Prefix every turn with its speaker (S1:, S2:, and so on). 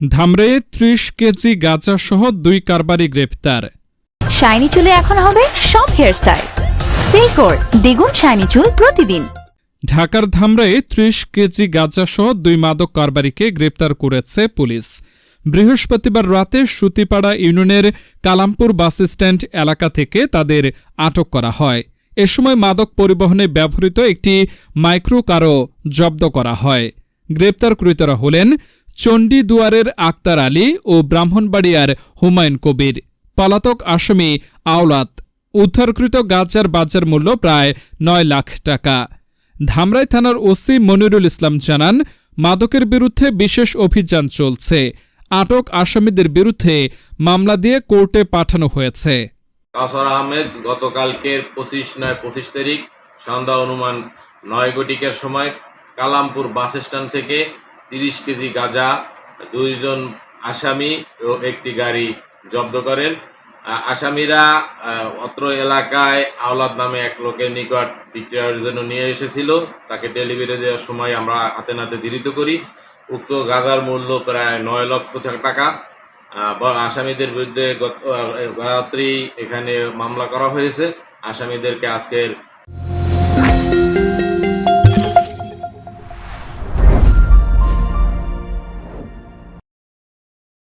S1: ধামরে ত্রিশ কেজি গাঁজা সহ দুই কারবারি গ্রেপ্তার।
S2: শাইনি চুলে এখন হবে সব হেয়ারস্টাইল সিল্কোর দ্বিগুণ শাইনি চুল প্রতিদিন।
S1: ঢাকার ধামরায় ত্রিশ কেজি গাঁজা সহ দুই মাদক কারবারিকে গ্রেপ্তার করেছে পুলিশ। বৃহস্পতিবার রাতে সুতিপাড়া ইউনিয়নের কালামপুর বাস স্ট্যান্ড এলাকা থেকে তাদের আটক করা হয়। এ সময় মাদক পরিবহনে ব্যবহৃত একটি মাইক্রো কারও জব্দ করা হয়। গ্রেপ্তারকৃতরা হলেন চণ্ডীদুয়ারের আক্তার আলী ও ব্রাহ্মণবাড়িয়ার হুমায়ুন কবির। পলাতক আসামি আওলাত। উদ্ধারকৃত গাঁজার বাজার মূল্য প্রায় নয় লাখ টাকা। ধামরাই থানার ওসি মনিরুল ইসলাম জানান, মাদকের বিরুদ্ধে বিশেষ অভিযান চলছে। আটক আসামিদের বিরুদ্ধে মামলা দিয়ে কোর্টে পাঠানো হয়েছে।
S3: কাসর আহমেদ গতকালকের পঁচিশ নয়, পঁচিশ তারিখ সন্ধ্যা অনুমান নয় ঘটিকার সময় কালামপুর বাস স্ট্যান্ড থেকে তিরিশ কেজি গাঁজা, দুইজন আসামি ও একটি গাড়ি জব্দ করেন। আসামিরা অত্র এলাকায় আওলাদ নামে এক লোকের নিকট বিক্রয়ের জন্য নিয়ে এসেছিল। তাকে ডেলিভারি দেওয়ার সময় আমরা হাতে নাতে ধৃত করি। উক্ত গাঁজার মূল্য প্রায় নয় লক্ষ টাকা। আসামিদের বিরুদ্ধে গত রাত্রি এখানে মামলা করা হয়েছে। আসামিদেরকে আজকের